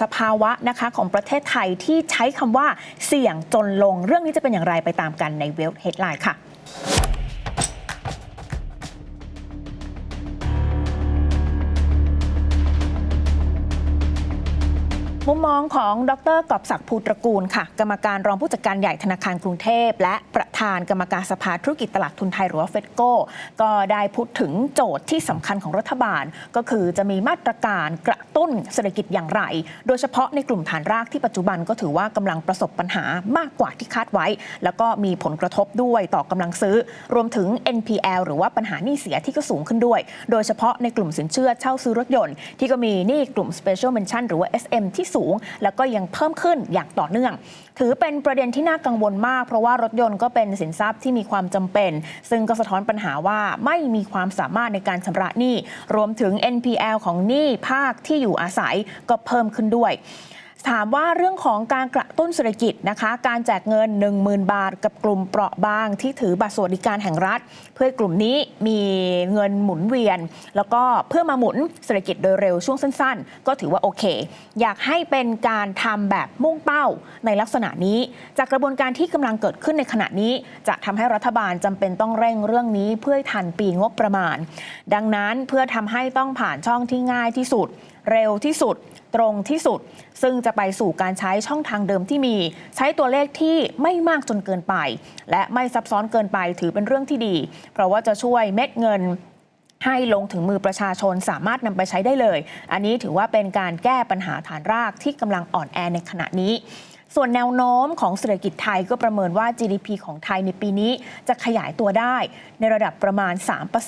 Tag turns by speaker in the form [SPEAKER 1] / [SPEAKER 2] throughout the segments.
[SPEAKER 1] สภาวะนะคะของประเทศไทยที่ใช้คำว่าเสี่ยงจนลง เรื่องนี้จะเป็นอย่างไรไปตามกันในเวลเฮดไลน์ค่ะมุมมองของดรกอบศักดิ์ภูตระกูลค่ะ กรรมการรองผู้จัดการใหญ่ธนาคารกรุงเทพ และประธานกรรมการสภาธุรกิจตลาดทุนไทยหรือว่าเฟดโก้ก็ได้พูดถึงโจทย์ที่สำคัญของรัฐบาล ก็คือจะมีมาตรการกระตุ้นเศรษฐกิจอย่างไร โดยเฉพาะในกลุ่มฐานรากที่ปัจจุบันก็ถือว่ากำลังประสบปัญหามากกว่าที่คาดไว้ แล้วก็มีผลกระทบด้วยต่อกำลังซื้อ รวมถึง NPL หรือว่าปัญหาหนี้เสียที่ก็สูงขึ้นด้วย โดยเฉพาะในกลุ่มสินเชื่อเช่าซื้อรถยนต์ที่ก็มีหนี้กลุ่ม Special Mention หรือว่า SM ที่สูง แล้วก็ยังเพิ่มขึ้นอย่างต่อเนื่องถือเป็นประเด็นที่น่ากังวลมาก เพราะว่ารถยนต์ก็เป็นสินทรัพย์ที่มีความจำเป็น ซึ่งก็สะท้อนปัญหาว่าไม่มีความสามารถในการชำระหนี้ รวมถึง NPL ของหนี้ภาคที่อยู่อาศัยก็เพิ่มขึ้นด้วย ถามว่าเรื่องของการกระตุ้นเศรษฐกิจนะคะ การแจกเงิน 10,000 บาท กับกลุ่มเปราะบางที่ถือบัตรสวัสดิการแห่งรัฐ เพื่อให้กลุ่มนี้มีเงินหมุนเวียน แล้วก็เพื่อมาหมุนเศรษฐกิจโดยเร็วช่วงสั้น ๆ ก็ถือว่าโอเค อยากให้เป็นการทำแบบมุ่งเป้าในลักษณะนี้ จากกระบวนการที่กำลังเกิดขึ้นในขณะนี้ จะทำให้รัฐบาลจำเป็นต้องเร่งเรื่องนี้เพื่อทันปีงบประมาณ ดังนั้นเพื่อทำให้ต้องผ่านช่องที่ง่ายที่สุด เร็วที่สุด ตรงที่สุด ซึ่งจะไปสู่การใช้ช่องทางเดิมที่มี ใช้ตัวเลขที่ไม่มากจนเกินไป และไม่ซับซ้อนเกินไปถือเป็นเรื่องที่ดี เพราะว่าจะช่วยเม็ดเงินให้ลงถึงมือประชาชนสามารถนำไปใช้ได้เลย อันนี้ถือว่าเป็นการแก้ปัญหาฐานรากที่กำลังอ่อนแอในขณะนี้ ส่วนแนวโน้มของเศรษฐกิจไทยก็ประเมินว่า GDP ของไทยในปีนี้จะขยายตัวได้ในระดับประมาณ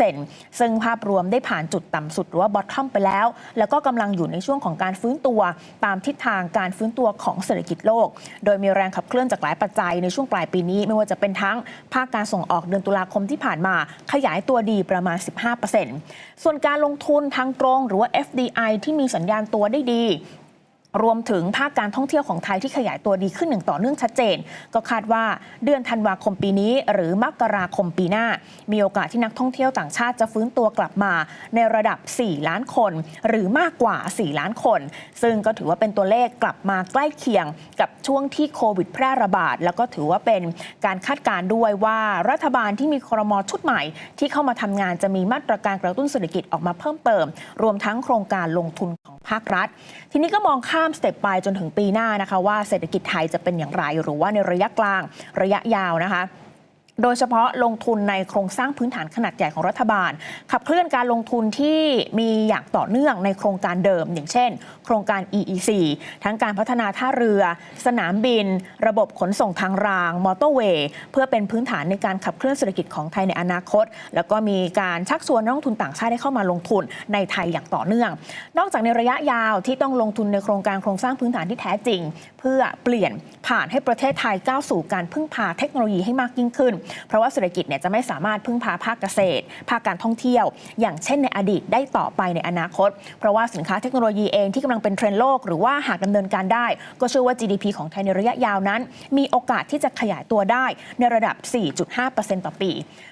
[SPEAKER 1] 3%ซึ่งภาพรวมได้ผ่านจุดต่ำสุดหรือว่า bottom ไปแล้ว แล้วก็กำลังอยู่ในช่วงของการฟื้นตัว ตามทิศทางการฟื้นตัวของเศรษฐกิจโลก โดยมีแรงขับเคลื่อนจากหลายปัจจัยในช่วงปลายปีนี้ ไม่ว่าจะเป็นทั้งภาคการส่งออกเดือนตุลาคมที่ผ่านมา ขยายตัวดีประมาณ 15%ส่วนการลงทุนทางตรงหรือว่า FDI ที่มีสัญญาณตัวได้ดี รวมถึงภาคการท่องเที่ยวของไทยที่ขยายตัวดีขึ้นอย่างต่อเนื่องชัดเจน ก็คาดว่าเดือนธันวาคมปีนี้ หรือมกราคมปีหน้า มีโอกาสที่นักท่องเที่ยวต่างชาติจะฟื้นตัวกลับมา ในระดับ 4 ล้านคน หรือมากกว่า 4 ล้านคน ซึ่งก็ถือว่าเป็นตัวเลขกลับมาใกล้เคียงกับช่วงที่โควิดแพร่ระบาด แล้วก็ถือว่าเป็นการคาดการณ์ด้วยว่ารัฐบาลที่มีครมชุดใหม่ ที่เข้ามาทำงานจะมีมาตรการกระตุ้นเศรษฐกิจออกมาเพิ่มเติม รวมทั้งโครงการลงทุนของภาครัฐ ทีนี้ก็มองข้าามสเต็ปไปจนถึงปีหน้านะคะว่าเศรษฐกิจไทยจะเป็นอย่างไร หรือว่าในระยะกลางระยะยาวนะคะ โดยเฉพาะลงทุนในโครงสร้างพื้นฐานขนาดใหญ่ของรัฐบาล ขับเคลื่อนการลงทุนที่มีอย่างต่อเนื่องในโครงการเดิม อย่างเช่น โครงการ EEC ทั้งการพัฒนาท่าเรือ สนามบิน ระบบขนส่งทางราง มอเตอร์เวย์เพื่อเป็นพื้นฐานในการขับเคลื่อนเศรษฐกิจของไทยในอนาคต แล้วก็มีการชักชวนนักลงทุนต่างชาติให้เข้ามาลงทุนในไทยอย่างต่อเนื่อง นอกจากในระยะยาวที่ต้องลงทุนในโครงการโครงสร้างพื้นฐานที่แท้จริง เพื่อเปลี่ยนผ่านให้ประเทศไทยก้าวสู่การพึ่งพาเทคโนโลยีให้มากยิ่งขึ้นเพราะว่าเศรษฐกิจเนี่ยจะไม่สามารถพึ่งพาภาคเกษตร ภาคการท่องเที่ยว อย่างเช่นในอดีตได้ต่อไปในอนาคต เพราะว่าสินค้าเทคโนโลยีเองที่กำลังเป็นเทรนด์โลก หรือว่าหากดำเนินการได้ ก็เชื่อว่า GDP ของไทยในระยะยาวนั้น มีโอกาสที่จะขยายตัวได้ในระดับ 4.5%ต่อปี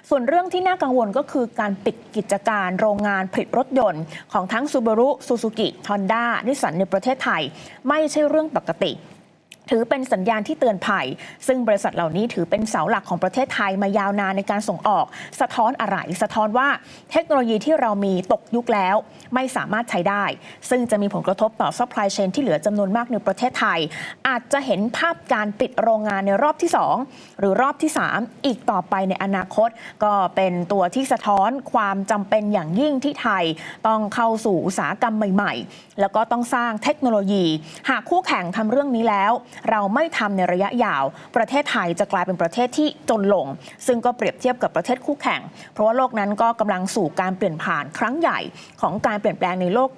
[SPEAKER 1] ส่วนเรื่องที่น่ากังวลก็คือการปิดกิจการโรงงานผลิตรถยนต์ ของทั้ง Subaru Suzuki Honda นิสสันในประเทศไทย ไม่ใช่เรื่องปกติ ถือเป็นสัญญาณที่เตือนภัย ซึ่งบริษัทเหล่านี้ถือเป็นเสาหลักของประเทศไทยมายาวนานในการส่งออก สะท้อนอะไร สะท้อนว่าเทคโนโลยีที่เรามีตกยุคแล้ว ไม่สามารถใช้ได้ ซึ่งจะมีผลกระทบต่อ supply chain ที่เหลือจำนวนมากในประเทศไทย อาจจะเห็นภาพการปิดโรงงานในรอบที่ 2 หรือรอบที่ 3 อีกต่อไปในอนาคต ก็เป็นตัวที่สะท้อนความจำเป็นอย่างยิ่งที่ไทย ต้องเข้าสู่อุตสาหกรรมใหม่ ๆ แล้วก็ต้องสร้างเทคโนโลยี หากคู่แข่งทำเรื่องนี้แล้วเราไม่ทำในระยะยาว ประเทศไทยจะกลายเป็นประเทศที่จนลง ซึ่งก็เปรียบเทียบกับประเทศคู่แข่ง เพราะว่าโลกนั้นก็กำลังสู่การเปลี่ยนผ่านครั้งใหญ่ของการเปลี่ยนแปลงในโลก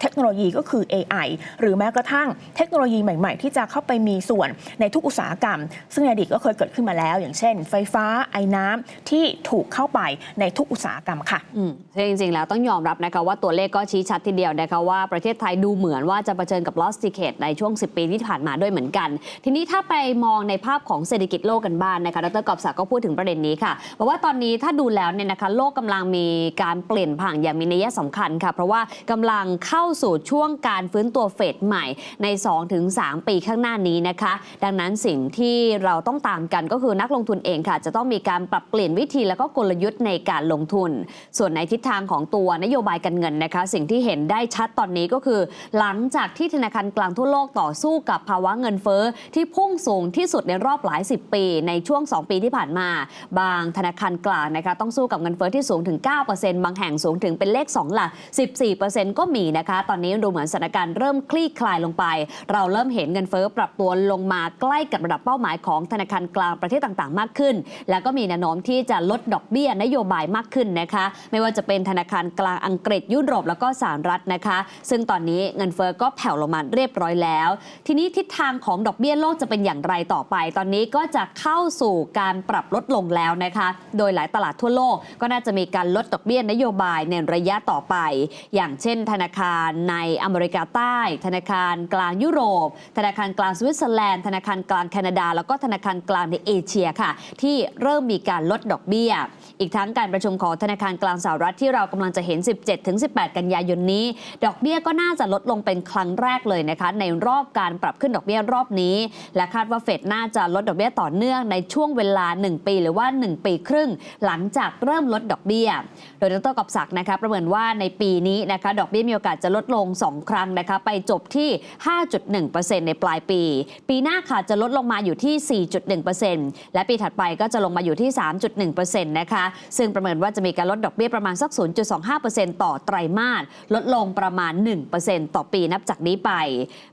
[SPEAKER 1] เทคโนโลยีก็คือ AI หรือแม้กระทั่งเทคโนโลยีใหม่ ๆ ที่จะเข้าไปมีส่วนในทุกอุตสาหกรรม ซึ่งในอดีตก็เคยเกิดขึ้นมาแล้ว อย่างเช่น ไฟฟ้าไอ้น้ำที่ถูกเข้าไปในทุกอุตสาหกรรมค่ะ
[SPEAKER 2] อืมซึ่งจริง ๆ แล้วต้องยอมรับนะคะว่าตัวเลขก็ชี้ชัดทีเดียวนะคะว่าประเทศไทยดูเหมือนว่าจะเผชิญกับ lost ticket ในช่วง 10 ปีที่ผ่านมาด้วยเหมือนกัน ทีนี้ถ้าไปมองในภาพของเศรษฐกิจโลกกันบ้างนนะคะ ดรกอบศักดิ์ก็พูดถึงประเด็นนี้ค่ะบอกว่าตอนนี้ถ้าดูแล้วเนี่ยนะคะ โลกกำลังมีการเปลี่ยนผ่านอย่างมีนัยสำคัญค่ะ เพราะว่ากำลังเข้าเข้าสู่ช่วงการฟื้นตัวเฟสใหม่ใน 2-3 ปีข้างหน้านี้นะคะ ดังนั้นสิ่งที่เราต้องตามกันก็คือนักลงทุนเองค่ะ จะต้องมีการปรับเปลี่ยนวิธีแล้วก็กลยุทธ์ในการลงทุน ส่วนในทิศทางของตัวนโยบายการเงินนะคะ สิ่งที่เห็นได้ชัดตอนนี้ก็คือ หลังจากที่ธนาคารกลางทั่วโลกต่อสู้กับภาวะเงินเฟ้อที่พุ่งสูงที่สุดในรอบหลายสิบปี ในช่วง 2 ปีที่ผ่านมา บางธนาคารกลางนะคะต้องสู้กับเงินเฟ้อที่สูงถึง 9%บางแห่งสูงถึงเป็นเลข 2 หลัก 14%ก็มีนะคะ ตอนนี้ดูเหมือนสถานการณ์เริ่มคลี่คลายลงไป เราเริ่มเห็นเงินเฟ้อปรับตัวลงมาใกล้กับระดับเป้าหมายของธนาคารกลางประเทศต่างๆ มากขึ้น แล้วก็มีแนวโน้มที่จะลดดอกเบี้ยนโยบายมากขึ้นนะคะ ไม่ว่าจะเป็นธนาคารกลางอังกฤษยุโรปแล้วก็สหรัฐนะคะ ซึ่งตอนนี้เงินเฟ้อก็แผ่วลงมาเรียบร้อยแล้ว ทีนี้ทิศทางของดอกเบี้ยโลกจะเป็นอย่างไรต่อไป ตอนนี้ก็จะเข้าสู่การปรับลดลงแล้วนะคะ โดยหลายตลาดทั่วโลกก็น่าจะมีการลดดอกเบี้ยนโยบายในระยะต่อไป อย่างเช่นธนาคารในอเมริกาใต้ ธนาคารกลางยุโรป ธนาคารกลางสวิตเซอร์แลนด์ ธนาคารกลางแคนาดา แล้วก็ธนาคารกลางในเอเชียค่ะ ที่เริ่มมีการลดดอกเบี้ย อีกทั้งการประชุมของธนาคารกลางสหรัฐที่เรากำลังจะเห็น 17-18 กันยายนนี้ ดอกเบี้ยก็น่าจะลดลงเป็นครั้งแรกเลยนะคะในรอบการปรับขึ้นดอกเบี้ยรอบนี้ และคาดว่าเฟดน่าจะลดดอกเบี้ยต่อเนื่องในช่วงเวลา 1 ปี หรือว่า 1 ปีครึ่ง หลังจากเริ่มลดดอกเบี้ย โดยดรกอบศักดิ์นะคะประเมินว่าในปีนี้นะคะดอกเบี้ยมีโอกาสจะลดลง 2 ครั้งนะคะ ไปจบที่ 5.1%ในปลายปี ปีหน้าค่ะจะลดลงมาอยู่ที่ 4.1%และปีถัดไปก็จะลงมาอยู่ที่ 3.1%นะคะ ซึ่งประเมินว่าจะมีการลดดอกเบี้ยประมาณสัก 0.25%ต่อไตรมาส ลดลงประมาณ 1%ต่อปีนับจากนี้ไป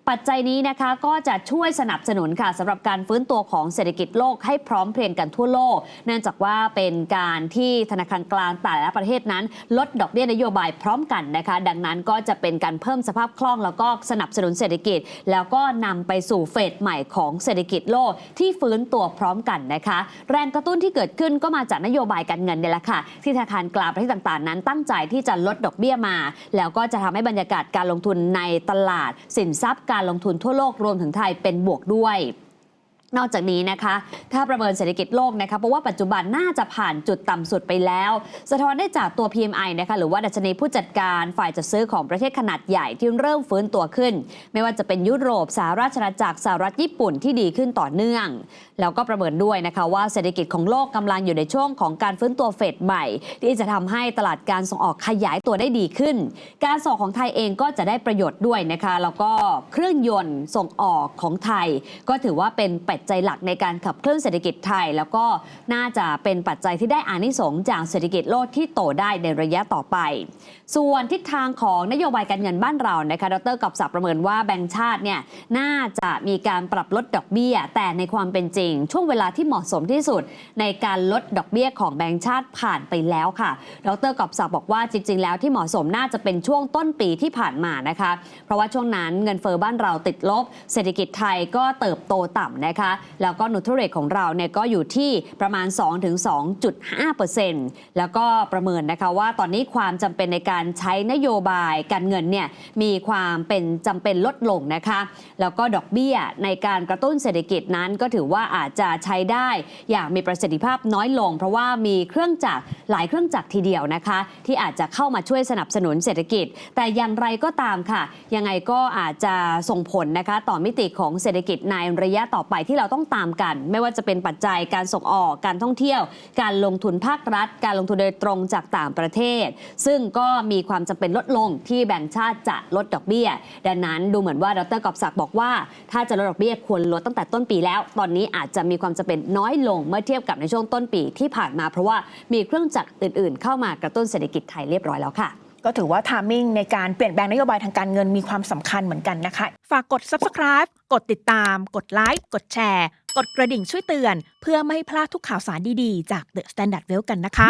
[SPEAKER 2] ปัจจัยนี้นะคะก็จะช่วยสนับสนุนค่ะสำหรับการฟื้นตัวของเศรษฐกิจโลกให้พร้อมเพรียงกันทั่วโลก เนื่องจากว่าเป็นการที่ธนาคารกลางแต่ละประเทศนั้น ลดดอกเบี้ยนโยบายพร้อมกันนะคะ ดังนั้นก็จะเป็นการเพิ่มสภาพคล่อง แล้วก็สนับสนุนเศรษฐกิจ แล้วก็นำไปสู่เฟสใหม่ของเศรษฐกิจโลกที่ฟื้นตัวพร้อมกันนะคะ แรงกระตุ้นที่เกิดขึ้นก็มาจากนโยบายการเงินเนี่ยแหละค่ะ ที่ธนาคารกลางประเทศต่างๆ นั้นตั้งใจที่จะลดดอกเบี้ยมา แล้วก็จะทำให้บรรยากาศการลงทุนในตลาด สินทรัพย์การลงทุนทั่วโลกรวมถึงไทยเป็นบวกด้วย นอกจากนี้นะคะ ถ้าประเมินเศรษฐกิจโลกนะคะเพราะว่าปัจจุบันน่าจะผ่านจุดต่ำสุดไปแล้ว สะท้อนได้จากตัว PMI นะคะหรือว่าดัชนีผู้จัดการฝ่ายจัดซื้อของประเทศขนาดใหญ่ที่เริ่มฟื้นตัวขึ้น ไม่ว่าจะเป็นยุโรปสหราชอาณาจักรสหรัฐญี่ปุ่นที่ดีขึ้นต่อเนื่อง แล้วก็ประเมินด้วยนะคะว่าเศรษฐกิจของโลกกำลังอยู่ในช่วงของการฟื้นตัวเฟสใหม่ ที่จะทำให้ตลาดการส่งออกขยายตัวได้ดีขึ้น การส่งของไทยเองก็จะได้ประโยชน์ด้วยนะคะแล้วก็เครื่องยนต์ส่งออกของไทย ก็ถือว่าเป็นเปัจจัยหลักในการขับเคลื่อนเศรษฐกิจไทย แล้วก็น่าจะเป็นปัจจัยที่ได้อานิสงส์จากเศรษฐกิจโลกที่โตได้ในระยะต่อไป ส่วนทิศทางของนโยบายการเงินบ้านเรานะคะดรกับศักประเมินว่าแบงก์ชาติเนี่ยน่าจะมีการปรับลดดอกเบี้ย แต่ในความเป็นจริง ช่วงเวลาที่เหมาะสมที่สุด ในการลดดอกเบี้ยของแบงก์ชาติผ่านไปแล้วค่ะ ดรกับศักบอกว่าจริง ๆ แล้วที่เหมาะสมน่าจะเป็นช่วงต้นปีที่ผ่านมานะคะ เพราะว่าช่วงนั้นเงินเฟอ้อบ้านเราติดลบ เศรษฐกิจไทยก็เติบโตต่ำนะคะแล้วก็นูทเรตของเราเนี่ยก็อยู่ที่ประมาณ 2-2.5%แล้วก็ประเมินนะคะว่าตอนนี้ความจำเป็นในการใช้นโยบายการเงินเนี่ยมีความเป็นจำเป็นลดลงนะคะแล้วก็ดอกเบี้ยในการกระตุ้นเศรษฐกิจนั้นก็ถือว่าอาจจะใช้ได้อย่างมีประสิทธิภาพน้อยลง เพราะว่ามีเครื่องจักรหลายเครื่องจักรทีเดียวนะคะ ที่อาจจะเข้ามาช่วยสนับสนุนเศรษฐกิจ แต่อย่างไรก็ตามค่ะ ยังไงก็อาจจะส่งผลนะคะ ต่อมิติของเศรษฐกิจในระยะต่อไปที่เราต้องตามกัน ไม่ว่าจะเป็นปัจจัยการส่งออกการท่องเที่ยว การลงทุนภาครัฐ การลงทุนโดยตรงจากต่างประเทศ ซึ่งก็มีความจำเป็นลดลงที่แบงก์ชาติจะลดดอกเบี้ย ดังนั้นดูเหมือนว่าดรกอบศักดิ์บอกว่า ถ้าจะลดดอกเบี้ยควรลดตั้งแต่ต้นปีแล้ว ตอนนี้อาจจะมีความจำเป็นน้อยลงเมื่อเทียบกับในช่วงต้นปีที่ผ่านมา เพราะว่ามีเครื่องจักรอื่น ๆ เข้ามากระตุ้นเศรษฐกิจไทยเรียบร้อยแล้วค่ะ
[SPEAKER 1] ก็ถือว่าทามมิ่งในการเปลี่ยนแปลงนโยบายทางการเงินมีความสำคัญเหมือนกันนะคะ
[SPEAKER 3] ฝากกด subscribe กดติดตาม กดไลค์กดแชร์ กดกระดิ่งช่วยเตือน เพื่อไม่ให้พลาดทุกข่าวสารดีๆ จาก The Standard Well กันนะคะ